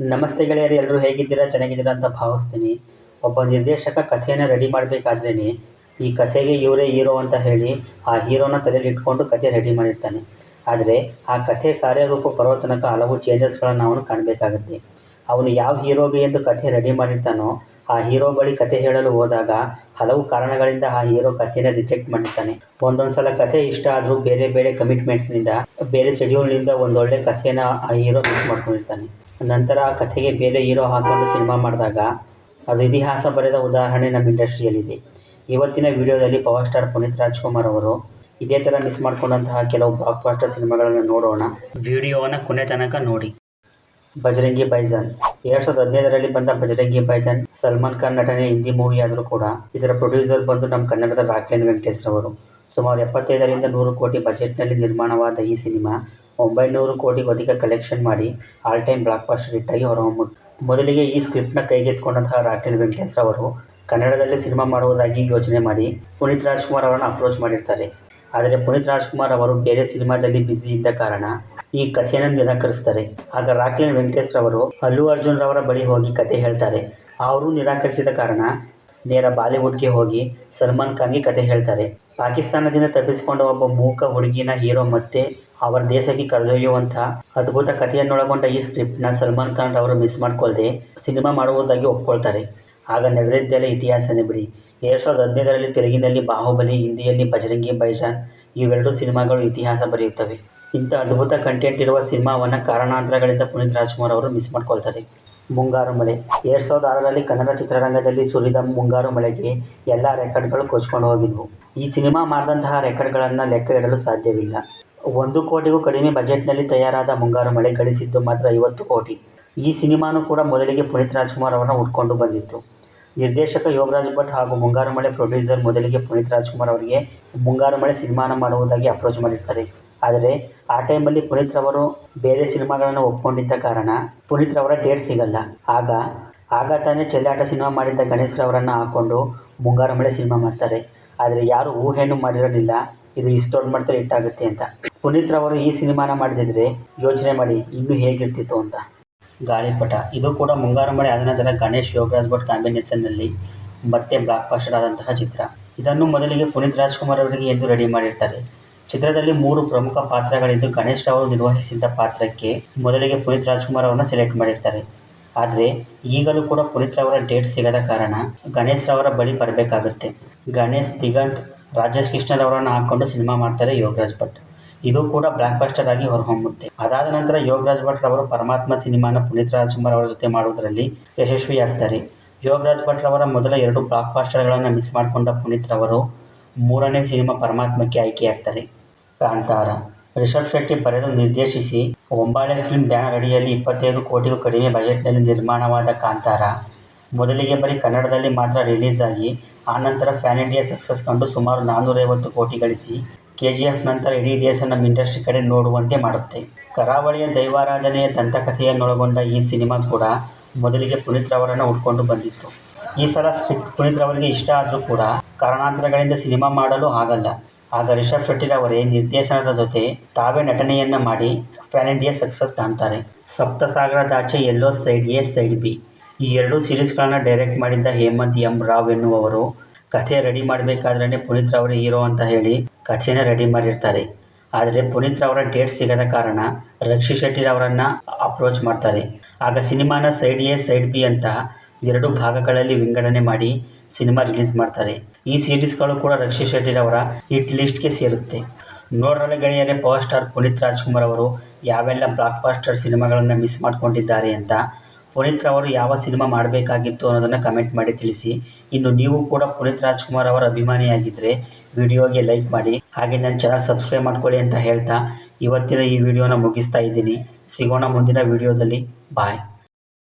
ನಮಸ್ತೆ ಗೆಳೆಯರು ಎಲ್ಲರೂ ಹೇಗಿದ್ದೀರಾ? ಚೆನ್ನಾಗಿದ್ದೀರಾ ಅಂತ ಭಾವಿಸ್ತೀನಿ. ಒಬ್ಬ ನಿರ್ದೇಶಕ ಕಥೆಯನ್ನು ರೆಡಿ ಮಾಡಬೇಕಾದ್ರೇ ಈ ಕಥೆಗೆ ಇವರೇ ಹೀರೋ ಅಂತ ಹೇಳಿ ಆ ಹೀರೋನ ತಲೆಯಲ್ಲಿ ಇಟ್ಕೊಂಡು ಕಥೆ ರೆಡಿ ಮಾಡಿರ್ತಾನೆ. ಆದರೆ ಆ ಕಥೆ ಕಾರ್ಯರೂಪ ಬರೋ ತನಕ ಹಲವು ಚೇಂಜಸ್ಗಳನ್ನು ಅವನು ಕಾಣಬೇಕಾಗುತ್ತೆ. ಅವನು ಯಾವ ಹೀರೋಗೆ ಎಂದು ಕಥೆ ರೆಡಿ ಮಾಡಿರ್ತಾನೋ ಆ ಹೀರೋ ಬಳಿ ಕಥೆ ಹೇಳಲು ಹೋದಾಗ ಹಲವು ಕಾರಣಗಳಿಂದ ಆ ಹೀರೋ ಕಥೆನ ರಿಜೆಕ್ಟ್ ಮಾಡಿರ್ತಾನೆ ಒಂದೊಂದು ಸಲ ಕಥೆ ಇಷ್ಟ ಆದರೂ ಬೇರೆ ಬೇರೆ ಕಮಿಟ್ಮೆಂಟ್ಸ್ನಿಂದ ಬೇರೆ ಶೆಡ್ಯೂಲ್ನಿಂದ ಒಂದೊಳ್ಳೆ ಕಥೆನ ಆ ಹೀರೋ ಮಿಸ್ ಮಾಡ್ಕೊಂಡಿರ್ತಾನೆ. ನಂತರ ಆ ಕಥೆಗೆ ಬೇರೆ ಹೀರೋ ಹಾಕೊಂಡು ಸಿನಿಮಾ ಮಾಡಿದಾಗ ಅದು ಇತಿಹಾಸ ಬರೆದ ಉದಾಹರಣೆ ನಮ್ಮ ಇಂಡಸ್ಟ್ರಿಯಲ್ಲಿದೆ. ಇವತ್ತಿನ ವಿಡಿಯೋದಲ್ಲಿ ಪವರ್ ಸ್ಟಾರ್ ಪುನೀತ್ ರಾಜ್ಕುಮಾರ್ ಅವರು ಇದೇ ಥರ ಮಿಸ್ ಮಾಡ್ಕೊಂಡಂತಹ ಕೆಲವು ಬ್ಲಾಕ್ ಬಾಸ್ಟರ್ ಸಿನಿಮಾಗಳನ್ನು ನೋಡೋಣ. ವಿಡಿಯೋವನ್ನು ಕೊನೆ ತನಕ ನೋಡಿ. ಬಜರಂಗಿ ಬೈಜಾನ್. ಎರಡ್ ಸಾವಿರದ ಹದಿನೈದರಲ್ಲಿ ಬಂದ ಬಜರಂಗಿ ಬೈಜಾನ್, ಸಲ್ಮಾನ್ ಖಾನ್ ನಟನೆ ಹಿಂದಿ ಮೂವಿ ಆದರೂ ಕೂಡ ಇದರ ಪ್ರೊಡ್ಯೂಸರ್ ಬಂದು ನಮ್ಮ ಕನ್ನಡದ ರಾಕ್ಲೈನ್ ವೆಂಕಟೇಶ್ ರವರು. ಸುಮಾರು ಎಪ್ಪತ್ತೈದರಿಂದ ನೂರು ಕೋಟಿ ಬಜೆಟ್ನಲ್ಲಿ ನಿರ್ಮಾಣವಾದ ಈ ಸಿನಿಮಾ ಒಂಬೈನೂರು ಕೋಟಿ ಅಧಿಕ ಕಲೆಕ್ಷನ್ ಮಾಡಿ ಆಲ್ ಟೈಮ್ ಬ್ಲಾಕ್ ಬಾಸ್ಟರ್ ಹಿಟ್ಟಾಗಿ ಹೊರಹೊಮ್ಮಿತು ಮೊದಲಿಗೆ ಈ ಸ್ಕ್ರಿಪ್ಟ್ನ ಕೈಗೆತ್ತಿಕೊಂಡಂತಹ ರಾಕ್ಲೈನ್ ವೆಂಕಟೇಶ್ ರವರು ಕನ್ನಡದಲ್ಲಿ ಸಿನಿಮಾ ಮಾಡುವುದಾಗಿ ಯೋಚನೆ ಮಾಡಿ ಪುನೀತ್ ರಾಜ್ಕುಮಾರ್ ಅವರನ್ನು ಅಪ್ರೋಚ್ ಮಾಡಿರ್ತಾರೆ. ಆದರೆ ಪುನೀತ್ ರಾಜ್ಕುಮಾರ್ ಅವರು ಬೇರೆ ಸಿನಿಮಾದಲ್ಲಿ ಬ್ಯುಸಿ ಇದ್ದ ಕಾರಣ ಈ ಕಥೆಯನ್ನು ನಿರಾಕರಿಸ್ತಾರೆ. ಆಗ ರಾಕ್ಲೈನ್ ವೆಂಕಟೇಶ್ ರವರು ಅಲ್ಲು ಅರ್ಜುನ್ ರವರ ಬಳಿ ಹೋಗಿ ಕತೆ ಹೇಳ್ತಾರೆ. ಅವರು ನಿರಾಕರಿಸಿದ ಕಾರಣ ನೇರ ಬಾಲಿವುಡ್ಗೆ ಹೋಗಿ ಸಲ್ಮಾನ್ ಖಾನ್ಗೆ ಕತೆ ಹೇಳ್ತಾರೆ. ಪಾಕಿಸ್ತಾನದಿಂದ ತಪ್ಪಿಸಿಕೊಂಡ ಒಬ್ಬ ಮೂಕ ಹುಡುಗಿನ ಹೀರೋ ಮತ್ತೆ ಅವರ ದೇಶಕ್ಕೆ ಕರೆದೊಯ್ಯುವಂತಹ ಅದ್ಭುತ ಕಥೆಯನ್ನೊಳಗೊಂಡ ಈ ಸ್ಕ್ರಿಪ್ಟ್ನ ಸಲ್ಮಾನ್ ಖಾನ್ ರವರು ಮಿಸ್ ಮಾಡ್ಕೊಳ್ಳದೆ ಸಿನಿಮಾ ಮಾಡುವುದಾಗಿ ಒಪ್ಕೊಳ್ತಾರೆ. ಆಗ ನಡೆದಿದ್ದೆಲ್ಲ ಇತಿಹಾಸನೇ ಬಿಡಿ. ಎರಡು ಸಾವಿರದ ಹದಿನೈದರಲ್ಲಿ ತೆಲುಗಿನಲ್ಲಿ ಬಾಹುಬಲಿ, ಹಿಂದಿಯಲ್ಲಿ ಬಜರಂಗಿ, ಬೈಜಾನ್ ಇವೆರಡೂ ಸಿನಿಮಾಗಳು ಇತಿಹಾಸ ಬರೆಯುತ್ತವೆ. ಇಂಥ ಅದ್ಭುತ ಕಂಟೆಂಟ್ ಇರುವ ಸಿನಿಮಾವನ್ನು ಕಾರಣಾಂತರಗಳಿಂದ ಪುನೀತ್ ರಾಜ್ಕುಮಾರ್ ಅವರು ಮಿಸ್ ಮಾಡ್ಕೊಳ್ತಾರೆ. ಮುಂಗಾರು ಮಳೆ. ಎರಡು ಸಾವಿರದ ಆರರಲ್ಲಿ ಕನ್ನಡ ಚಿತ್ರರಂಗದಲ್ಲಿ ಸುರಿದ ಮುಂಗಾರು ಮಳೆಗೆ ಎಲ್ಲ ರೆಕಾರ್ಡ್ಗಳು ಕೊಚ್ಕೊಂಡು ಹೋಗಿದ್ವು. ಈ ಸಿನಿಮಾ ಮಾಡಿದಂತಹ ರೆಕಾರ್ಡ್ಗಳನ್ನು ಲೆಕ್ಕ ಇಡಲು ಸಾಧ್ಯವಿಲ್ಲ. ಒಂದು ಕೋಟಿಗೂ ಕಡಿಮೆ ಬಜೆಟ್ನಲ್ಲಿ ತಯಾರಾದ ಮುಂಗಾರು ಮಳೆ ಗಳಿಸಿದ್ದು ಮಾತ್ರ ಐವತ್ತು ಕೋಟಿ. ಈ ಸಿನಿಮಾನೂ ಕೂಡ ಮೊದಲಿಗೆ ಪುನೀತ್ ರಾಜ್ಕುಮಾರ್ ಅವರನ್ನು ಉಟ್ಕೊಂಡು ಬಂದಿತ್ತು. ನಿರ್ದೇಶಕ ಯೋಗರಾಜ್ ಭಟ್ ಹಾಗೂ ಮುಂಗಾರು ಮಳೆ ಪ್ರೊಡ್ಯೂಸರ್ ಮೊದಲಿಗೆ ಪುನೀತ್ ರಾಜ್ಕುಮಾರ್ ಅವರಿಗೆ ಮುಂಗಾರು ಮಳೆ ಸಿನಿಮಾನ ಮಾಡುವುದಾಗಿ ಅಪ್ರೋಚ್ ಮಾಡಿರ್ತಾರೆ. ಆದರೆ ಆ ಟೈಮಲ್ಲಿ ಪುನೀತ್ ರವರು ಬೇರೆ ಸಿನಿಮಾಗಳನ್ನು ಒಪ್ಕೊಂಡಿದ್ದ ಕಾರಣ ಪುನೀತ್ ರವರ ಡೇಟ್ ಸಿಗಲ್ಲ. ಆಗ ಆಗ ತಾನೇ ಚೆಲ್ಲಾಟ ಸಿನಿಮಾ ಮಾಡಿದ್ದ ಗಣೇಶ್ ರವರನ್ನು ಹಾಕ್ಕೊಂಡು ಮುಂಗಾರು ಮಳೆ ಸಿನಿಮಾ ಮಾಡ್ತಾರೆ. ಆದರೆ ಯಾರು ಊಹೆಯನ್ನು ಮಾಡಿರಲಿಲ್ಲ ಇದು ಇಷ್ಟು ದೊಡ್ಡ ಮಟ್ಟದಲ್ಲಿ ಇಟ್ಟಾಗುತ್ತೆ ಅಂತ. ಪುನೀತ್ ರವರು ಈ ಸಿನಿಮಾನ ಮಾಡಿದಿದ್ರೆ ಯೋಚನೆ ಮಾಡಿ ಇನ್ನೂ ಹೇಗಿರ್ತಿತ್ತು ಅಂತ. ಗಾಳಿಪಟ. ಇದು ಕೂಡ ಮುಂಗಾರು ಮಳೆ ಆದ ನಂತರ ಗಣೇಶ್ ಯೋಗರಾಜ್ ಭಟ್ ಕಾಂಬಿನೇಷನ್ನಲ್ಲಿ ಮತ್ತೆ ಬ್ಲಾಕ್ ಬಸ್ಟರ್ ಆದಂತಹ ಚಿತ್ರ. ಇದನ್ನು ಮೊದಲಿಗೆ ಪುನೀತ್ ರಾಜ್ಕುಮಾರ್ ಅವರಿಗೆ ಎಂದು ರೆಡಿ ಮಾಡಿರ್ತಾರೆ. ಚಿತ್ರದಲ್ಲಿ ಮೂರು ಪ್ರಮುಖ ಪಾತ್ರಗಳಿದ್ದು ಗಣೇಶ್ ಅವರು ನಿರ್ವಹಿಸಿದ್ದ ಪಾತ್ರಕ್ಕೆ ಮೊದಲಿಗೆ ಪುನೀತ್ ರಾಜ್ಕುಮಾರ್ ಅವರನ್ನು ಸೆಲೆಕ್ಟ್ ಮಾಡಿರ್ತಾರೆ. ಆದರೆ ಈಗಲೂ ಕೂಡ ಪುನೀತ್ ಅವರ ಡೇಟ್ ಸಿಗದ ಕಾರಣ ಗಣೇಶ್ ರಾವ್ರ ಬಳಿ ಬರಬೇಕಾಗುತ್ತೆ. ಗಣೇಶ್, ದಿಗಂತ್, ರಾಜೇಶ್ ಕೃಷ್ಣರವರನ್ನು ಹಾಕ್ಕೊಂಡು ಸಿನಿಮಾ ಮಾಡ್ತಾರೆ ಯೋಗರಾಜ್ ಭಟ್. ಇದು ಕೂಡ ಬ್ಲಾಕ್ ಬಸ್ಟರ್ ಆಗಿ ಹೊರಹೊಮ್ಮುತ್ತೆ. ಅದಾದ ನಂತರ ಯೋಗರಾಜ್ ಭಟ್ ರವರು ಪರಮಾತ್ಮ ಸಿನಿಮಾನ ಪುನೀತ್ ರಾಜ್ಕುಮಾರ್ ಅವರ ಜೊತೆ ಮಾಡುವುದರಲ್ಲಿ ಯಶಸ್ವಿಯಾಗ್ತಾರೆ. ಯೋಗರಾಜ್ ಭಟ್ ರವರ ಮೊದಲ ಎರಡು ಬ್ಲಾಕ್ ಬಾಸ್ಟರ್ಗಳನ್ನು ಮಿಸ್ ಮಾಡಿಕೊಂಡ ಪುನೀತ್ ರವರು ಮೂರನೇ ಸಿನಿಮಾ ಪರಮಾತ್ಮಕ್ಕೆ ಆಯ್ಕೆಯಾಗ್ತಾರೆ. ಕಾಂತಾರ ರಿಷಬ್ ಶೆಟ್ಟಿ ಬರೆದು ನಿರ್ದೇಶಿಸಿ, ಒಂಬಾಳೆ ಫಿಲ್ಮ್ ಬ್ಯಾನರ್ ಅಡಿಯಲ್ಲಿ ಇಪ್ಪತ್ತೈದು ಕೋಟಿಗೂ ಕಡಿಮೆ ಬಜೆಟ್ನಲ್ಲಿ ನಿರ್ಮಾಣವಾದ ಕಾಂತಾರ. ಮೊದಲಿಗೆ ಬರೀ ಕನ್ನಡದಲ್ಲಿ ಮಾತ್ರ ರಿಲೀಸ್ ಆಗಿ ಆನಂತರ ಫ್ಯಾನ್ ಇಂಡಿಯಾ ಸಕ್ಸಸ್ ಕಂಡು ಸುಮಾರು ನಾನ್ನೂರೈವತ್ತು ಕೋಟಿ ಗಳಿಸಿ ಕೆ ಜಿ ಎಫ್ ನಂತರ ಇಡೀ ದೇಶ ನಮ್ಮ ಇಂಡಸ್ಟ್ರಿ ಕಡೆ ನೋಡುವಂತೆ ಮಾಡುತ್ತೆ. ಕರಾವಳಿಯ ದೈವಾರಾಧನೆಯ ದಂತಕಥೆಯನ್ನೊಳಗೊಂಡ ಈ ಸಿನಿಮಾ ಕೂಡ ಮೊದಲಿಗೆ ಪುನೀತ್ ರವರನ್ನು ಉಟ್ಕೊಂಡು ಬಂದಿತ್ತು. ಈ ಸಲ ಸ್ಕ್ರಿಪ್ಟ್ ಪುನೀತ್ ರವರಿಗೆ ಇಷ್ಟ ಆದರೂ ಕೂಡ ಕಾರಣಾಂತರಗಳಿಂದ ಸಿನಿಮಾ ಮಾಡಲು ಆಗಲ್ಲ. ಆಗ ರಿಷಬ್ ಶೆಟ್ಟಿರವರೇ ನಿರ್ದೇಶನದ ಜೊತೆ ತಾವೇ ನಟನೆಯನ್ನ ಮಾಡಿ ಫ್ಯಾನ್ ಇಂಡಿಯಾ ಸಕ್ಸಸ್ ಕಾಣ್ತಾರೆ. Saptasagaradaache Ello side A side B. ಈ ಎರಡೂ ಸೀರೀಸ್ಗಳನ್ನ ಡೈರೆಕ್ಟ್ ಮಾಡಿದ್ದ ಹೇಮಂತ್ ಎಂ ರಾವ್ ಎನ್ನುವವರು ಕಥೆ ರೆಡಿ ಮಾಡಬೇಕಾದ್ರೆ ಪುನೀತ್ ರಾವ್ರ ಹೀರೋ ಅಂತ ಹೇಳಿ ಕಥೆನ ರೆಡಿ ಮಾಡಿರ್ತಾರೆ. ಆದರೆ ಪುನೀತ್ ರವರ ಡೇಟ್ ಸಿಗದ ಕಾರಣ ರಕ್ಷಿ ಶೆಟ್ಟಿರವರನ್ನು ಅಪ್ರೋಚ್ ಮಾಡ್ತಾರೆ. ಆಗ ಸಿನಿಮಾನ ಸೈಡ್ ಎ ಸೈಡ್ ಬಿ ಅಂತ ಎರಡು ಭಾಗಗಳಲ್ಲಿ ವಿಂಗಡಣೆ ಮಾಡಿ ಸಿನಿಮಾ ರಿಲೀಸ್ ಮಾಡ್ತಾರೆ. ಈ ಸೀರೀಸ್ಗಳು ಕೂಡ ರಕ್ಷಿ ಶೆಟ್ಟಿರವರ ಹಿಟ್ ಲಿಸ್ಟ್ಗೆ ಸೇರುತ್ತೆ. ನೋಡ್ರಲ್ಲ ಗೆಳೆಯರೆ, ಪವರ್ ಸ್ಟಾರ್ ಪುನೀತ್ ರಾಜ್ಕುಮಾರ್ ಅವರು ಯಾವೆಲ್ಲ ಬ್ಲಾಕ್ ಬಾಸ್ಟರ್ ಸಿನಿಮಾಗಳನ್ನು ಮಿಸ್ ಮಾಡ್ಕೊಂಡಿದ್ದಾರೆ ಅಂತ. ಪುನೀತ್ ರವರು ಯಾವ ಸಿನಿಮಾ ಮಾಡಬೇಕಾಗಿತ್ತು ಅನ್ನೋದನ್ನು ಕಮೆಂಟ್ ಮಾಡಿ ತಿಳಿಸಿ. ಇನ್ನು ನೀವು ಕೂಡ ಪುನೀತ್ ರಾಜ್ಕುಮಾರ್ ಅವರ ಅಭಿಮಾನಿಯಾಗಿದ್ದರೆ ವಿಡಿಯೋಗೆ ಲೈಕ್ ಮಾಡಿ. ಹಾಗೆ ನನ್ನ ಚಾನಲ್ ಸಬ್ಸ್ಕ್ರೈಬ್ ಮಾಡ್ಕೊಳ್ಳಿ ಅಂತ ಹೇಳ್ತಾ ಇವತ್ತಿನ ಈ ವಿಡಿಯೋನ ಮುಗಿಸ್ತಾ ಇದ್ದೀನಿ. ಸಿಗೋಣ ಮುಂದಿನ ವಿಡಿಯೋದಲ್ಲಿ. ಬಾಯ್